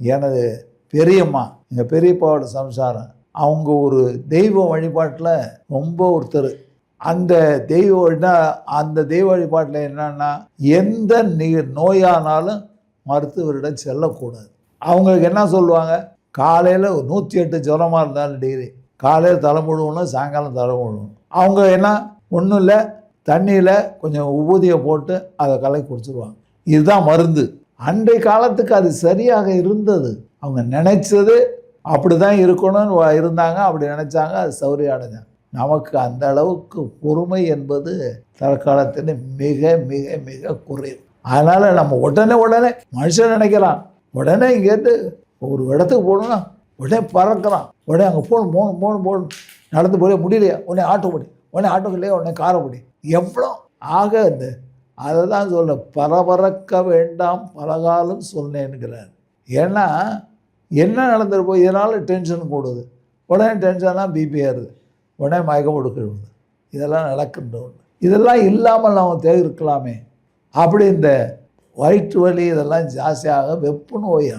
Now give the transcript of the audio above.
எனது பெரியம்மா எங்கள் பெரியப்பாவோட சம்சாரம் அவங்க ஒரு தெய்வ வழிபாட்டில் ரொம்ப ஒருத்தர். அந்த தெய்வ வழினா அந்த தெய்வ வழிபாட்டில் என்னன்னா எந்த நீ நோயானாலும் மருத்துவரிடம் செல்லக்கூடாது. அவங்களுக்கு என்ன சொல்லுவாங்க? காலையில் நூற்றி எட்டு ஜுரமாக இருந்தாலும் டிகிரி காலையில் தலை முழுவணும் சாயங்காலம் தலை முழுவணும் அவங்க என்ன? ஒன்றும் இல்லை தண்ணியில் கொஞ்சம் உபூதியை போட்டு அதை கலக்கி குடிச்சிருவாங்க. இதுதான் மருந்து. அன்றைய காலத்துக்கு அது சரியாக இருந்தது. அவங்க நினைச்சது அப்படி தான் இருக்கணும்னு வ- இருந்தாங்க. அப்படி நினச்சாங்க அது சௌரிய அடைஞ்சாங்க நமக்கு அந்த அளவுக்கு பொறுமை என்பது தற்காலத்தில் மிக மிக மிக குறைவு. அதனால் நம்ம உடனே உடனே மனுஷன் நினைக்கிறான். உடனே இங்கேருந்து ஒரு இடத்துக்கு போகணும்னா உடனே பறக்கிறான். உடனே அங்கே போகணும் போகணும் போகணும் போகணும். நடந்து போய் முடியலையா? உடனே ஆட்டோ படி உடனே ஆட்டோ இல்லையா? உடனே காரை படி. எவ்வளோ ஆக இந்த அதை தான் சொல்ல பரபரக்க வேண்டாம் பலகாலம் சொன்னேன்கிறார். ஏன்னா என்ன நடந்திருப்போ இதனால் டென்ஷன் கூடுது. உடனே டென்ஷனாக பிபி ஏறுது உடனே மயக்கம் கொடுக்கிறது இதெல்லாம் நடக்கின்ற ஒன்று இதெல்லாம் இல்லாமல் நாம் தே இருக்கலாமே அப்படி இந்த வயிற்று வலி இதெல்லாம் ஜாஸ்தியாக வெப்பு நோய்